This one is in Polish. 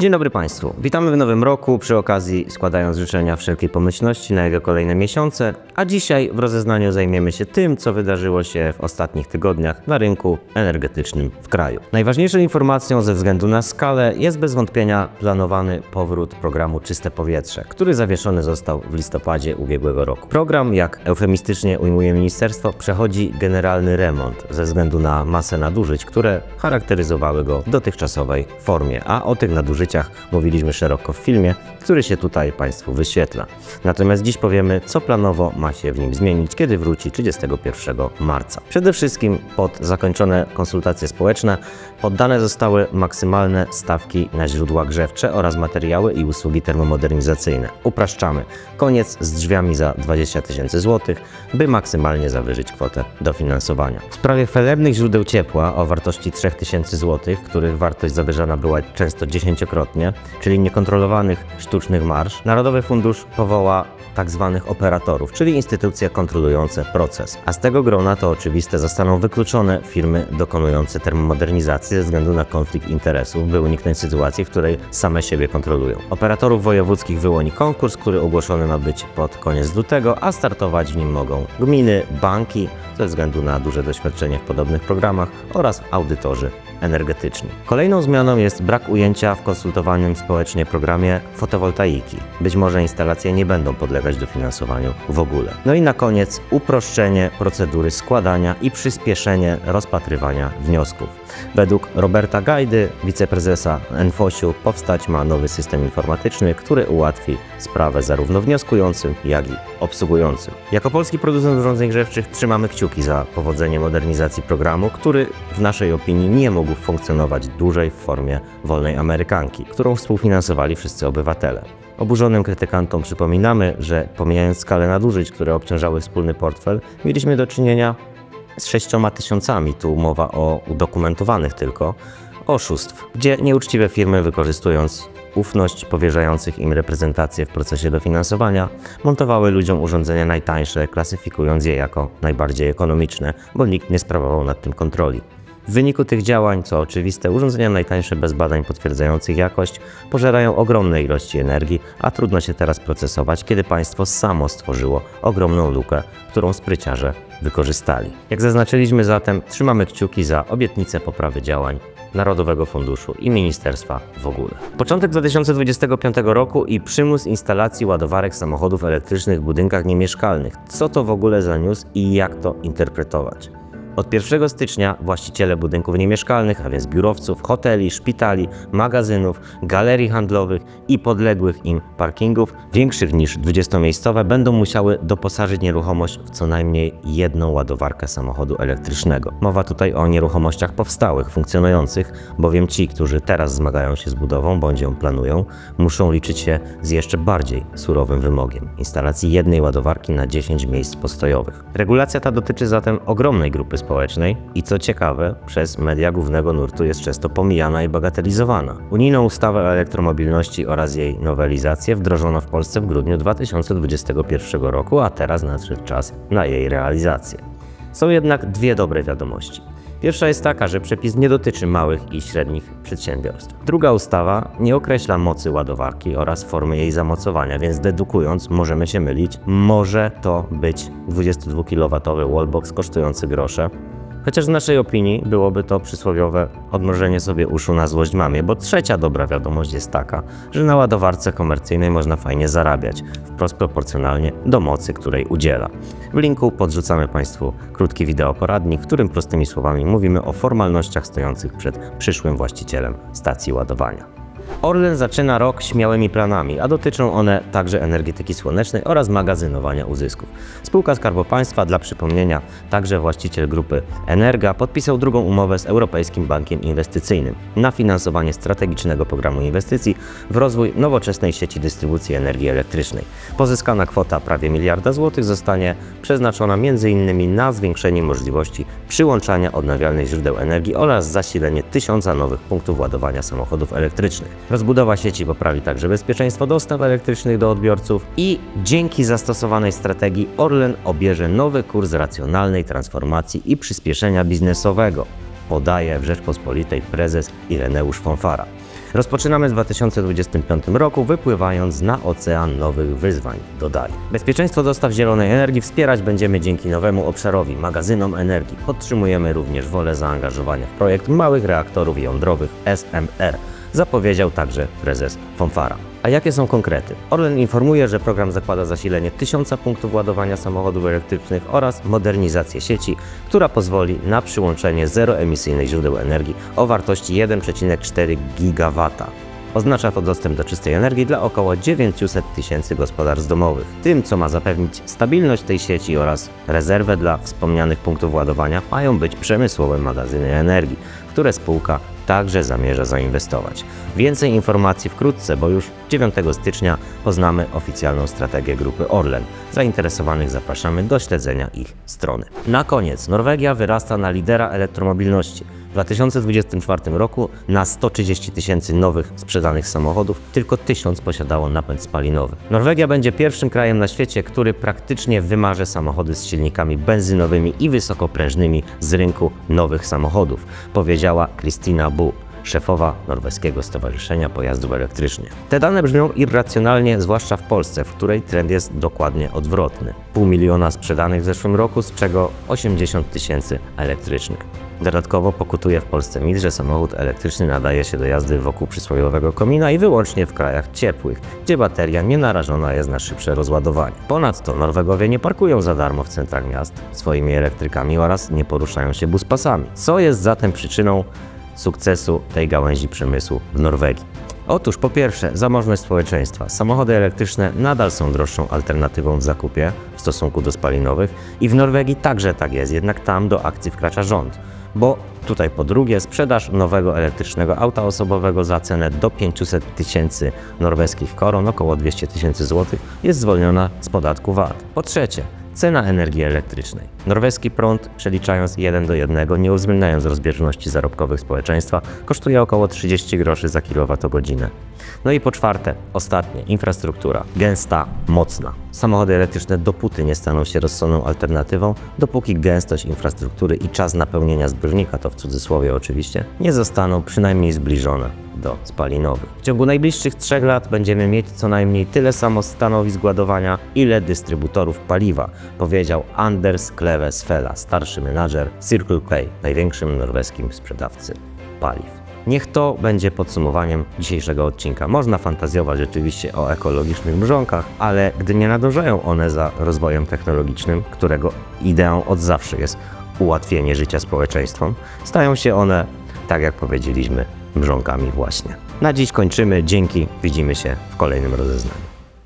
Dzień dobry Państwu. Witamy w nowym roku, przy okazji składając życzenia wszelkiej pomyślności na jego kolejne miesiące, a dzisiaj w rozeznaniu zajmiemy się tym, co wydarzyło się w ostatnich tygodniach na rynku energetycznym w kraju. Najważniejszą informacją ze względu na skalę jest bez wątpienia planowany powrót programu Czyste Powietrze, który zawieszony został w listopadzie ubiegłego roku. Program, jak eufemistycznie ujmuje ministerstwo, przechodzi generalny remont ze względu na masę nadużyć, które charakteryzowały go w dotychczasowej formie, a o tych nadużyciach mówiliśmy szeroko w filmie, który się tutaj Państwu wyświetla. Natomiast dziś powiemy, co planowo ma się w nim zmienić, kiedy wróci 31 marca. Przede wszystkim pod zakończone konsultacje społeczne poddane zostały maksymalne stawki na źródła grzewcze oraz materiały i usługi termomodernizacyjne. Upraszczamy. Koniec z drzwiami za 20 tysięcy złotych, by maksymalnie zawyżyć kwotę dofinansowania. W sprawie felebnych źródeł ciepła o wartości 3000 złotych, których wartość zawyżana była często dziesięciokrotnie, czyli niekontrolowanych sztucznych marsz, Narodowy Fundusz powoła tak zwanych operatorów, czyli instytucje kontrolujące proces. A z tego grona to oczywiste zostaną wykluczone firmy dokonujące termomodernizacji ze względu na konflikt interesów, by uniknąć sytuacji, w której same siebie kontrolują. Operatorów wojewódzkich wyłoni konkurs, który ogłoszony ma być pod koniec lutego, a startować w nim mogą gminy, banki, ze względu na duże doświadczenie w podobnych programach oraz audytorzy energetyczni. Kolejną zmianą jest brak ujęcia w konsultowanym społecznie programie fotowoltaiki. Być może instalacje nie będą podlegać dofinansowaniu w ogóle. No i na koniec uproszczenie procedury składania i przyspieszenie rozpatrywania wniosków. Według Roberta Gajdy, wiceprezesa NFOŚ-u, powstać ma nowy system informatyczny, który ułatwi sprawę zarówno wnioskującym, jak i obsługującym. Jako polski producent urządzeń grzewczych trzymamy kciuki za powodzenie modernizacji programu, który w naszej opinii nie mógł funkcjonować dłużej w formie wolnej amerykanki, którą współfinansowali wszyscy obywatele. Oburzonym krytykantom przypominamy, że pomijając skalę nadużyć, które obciążały wspólny portfel, mieliśmy do czynienia z sześcioma tysiącami, tu mowa o udokumentowanych tylko, oszustw, gdzie nieuczciwe firmy wykorzystując ufność powierzających im reprezentację w procesie dofinansowania, montowały ludziom urządzenia najtańsze, klasyfikując je jako najbardziej ekonomiczne, bo nikt nie sprawował nad tym kontroli. W wyniku tych działań, co oczywiste, urządzenia najtańsze bez badań potwierdzających jakość pożerają ogromne ilości energii, a trudno się teraz procesować, kiedy państwo samo stworzyło ogromną lukę, którą spryciarze wykorzystali. Jak zaznaczyliśmy zatem, trzymamy kciuki za obietnicę poprawy działań Narodowego Funduszu i Ministerstwa w ogóle. Początek 2025 roku i przymus instalacji ładowarek samochodów elektrycznych w budynkach niemieszkalnych. Co to w ogóle za i jak to interpretować? Od 1 stycznia właściciele budynków niemieszkalnych, a więc biurowców, hoteli, szpitali, magazynów, galerii handlowych i podległych im parkingów, większych niż 20-miejscowe, będą musiały doposażyć nieruchomość w co najmniej jedną ładowarkę samochodu elektrycznego. Mowa tutaj o nieruchomościach powstałych, funkcjonujących, bowiem ci, którzy teraz zmagają się z budową bądź ją planują, muszą liczyć się z jeszcze bardziej surowym wymogiem instalacji jednej ładowarki na 10 miejsc postojowych. Regulacja ta dotyczy zatem ogromnej grupy społecznej i co ciekawe, przez media głównego nurtu jest często pomijana i bagatelizowana. Unijną ustawę o elektromobilności oraz jej nowelizację wdrożono w Polsce w grudniu 2021 roku, a teraz nadszedł czas na jej realizację. Są jednak dwie dobre wiadomości. Pierwsza jest taka, że przepis nie dotyczy małych i średnich przedsiębiorstw. Druga ustawa nie określa mocy ładowarki oraz formy jej zamocowania, więc dedukując możemy się mylić. Może to być 22 kW wallbox kosztujący grosze, Chociaż w naszej opinii byłoby to przysłowiowe odmrożenie sobie uszu na złość mamie, bo trzecia dobra wiadomość jest taka, że na ładowarce komercyjnej można fajnie zarabiać, wprost proporcjonalnie do mocy, której udziela. W linku podrzucamy Państwu krótki wideoporadnik, w którym prostymi słowami mówimy o formalnościach stojących przed przyszłym właścicielem stacji ładowania. Orlen zaczyna rok śmiałymi planami, a dotyczą one także energetyki słonecznej oraz magazynowania uzysków. Spółka Skarbu Państwa, dla przypomnienia, także właściciel grupy Energa, podpisał drugą umowę z Europejskim Bankiem Inwestycyjnym na finansowanie strategicznego programu inwestycji w rozwój nowoczesnej sieci dystrybucji energii elektrycznej. Pozyskana kwota prawie miliarda złotych zostanie przeznaczona m.in. na zwiększenie możliwości przyłączania odnawialnych źródeł energii oraz zasilenie tysiąca nowych punktów ładowania samochodów elektrycznych. Rozbudowa sieci poprawi także bezpieczeństwo dostaw elektrycznych do odbiorców i dzięki zastosowanej strategii Orlen obierze nowy kurs racjonalnej transformacji i przyspieszenia biznesowego, podaje w Rzeczpospolitej prezes Ireneusz Fonfara. Rozpoczynamy w 2025 roku, wypływając na ocean nowych wyzwań, dodali. Bezpieczeństwo dostaw zielonej energii wspierać będziemy dzięki nowemu obszarowi magazynom energii. Podtrzymujemy również wolę zaangażowania w projekt małych reaktorów jądrowych SMR, zapowiedział także prezes Fonfara. A jakie są konkrety? Orlen informuje, że program zakłada zasilenie tysiąca punktów ładowania samochodów elektrycznych oraz modernizację sieci, która pozwoli na przyłączenie zeroemisyjnych źródeł energii o wartości 1,4 GW. Oznacza to dostęp do czystej energii dla około 900 tysięcy gospodarstw domowych. Tym, co ma zapewnić stabilność tej sieci oraz rezerwę dla wspomnianych punktów ładowania, mają być przemysłowe magazyny energii, które spółka także zamierza zainwestować. Więcej informacji wkrótce, bo już 9 stycznia poznamy oficjalną strategię grupy Orlen. Zainteresowanych zapraszamy do śledzenia ich strony. Na koniec, Norwegia wyrasta na lidera elektromobilności. W 2024 roku na 130 tysięcy nowych sprzedanych samochodów tylko 1000 posiadało napęd spalinowy. Norwegia będzie pierwszym krajem na świecie, który praktycznie wymarze samochody z silnikami benzynowymi i wysokoprężnymi z rynku nowych samochodów, powiedziała Kristina Bu szefowa Norweskiego Stowarzyszenia Pojazdów Elektrycznych. Te dane brzmią irracjonalnie, zwłaszcza w Polsce, w której trend jest dokładnie odwrotny. Pół miliona sprzedanych w zeszłym roku, z czego 80 tysięcy elektrycznych. Dodatkowo pokutuje w Polsce mit, że samochód elektryczny nadaje się do jazdy wokół przysłowiowego komina i wyłącznie w krajach ciepłych, gdzie bateria nie narażona jest na szybsze rozładowanie. Ponadto Norwegowie nie parkują za darmo w centrach miast swoimi elektrykami oraz nie poruszają się buspasami. Co jest zatem przyczyną sukcesu tej gałęzi przemysłu w Norwegii? Otóż po pierwsze, zamożność społeczeństwa. Samochody elektryczne nadal są droższą alternatywą w zakupie w stosunku do spalinowych i w Norwegii także tak jest, jednak tam do akcji wkracza rząd. Bo tutaj po drugie, sprzedaż nowego elektrycznego auta osobowego za cenę do 500 tysięcy norweskich koron, około 200 tysięcy złotych, jest zwolniona z podatku VAT. Po trzecie, Cena energii elektrycznej. Norweski prąd, przeliczając 1 do 1, nie uwzględniając rozbieżności zarobkowych społeczeństwa, kosztuje około 30 groszy za kilowatogodzinę. No i po czwarte, ostatnie, infrastruktura. Gęsta, mocna. Samochody elektryczne dopóty nie staną się rozsądną alternatywą, dopóki gęstość infrastruktury i czas napełnienia zbiornika, to w cudzysłowie oczywiście, nie zostaną przynajmniej zbliżone do spalinowych. W ciągu najbliższych trzech lat będziemy mieć co najmniej tyle samo stanowisk ładowania, ile dystrybutorów paliwa, powiedział Anders Kleve Svela, starszy menadżer Circle K, największym norweskim sprzedawcy paliw. Niech to będzie podsumowaniem dzisiejszego odcinka. Można fantazjować oczywiście o ekologicznych mrzonkach, ale gdy nie nadążają one za rozwojem technologicznym, którego ideą od zawsze jest ułatwienie życia społeczeństwom, stają się one, tak jak powiedzieliśmy, mrzonkami właśnie. Na dziś kończymy. Dzięki. Widzimy się w kolejnym rozeznaniu.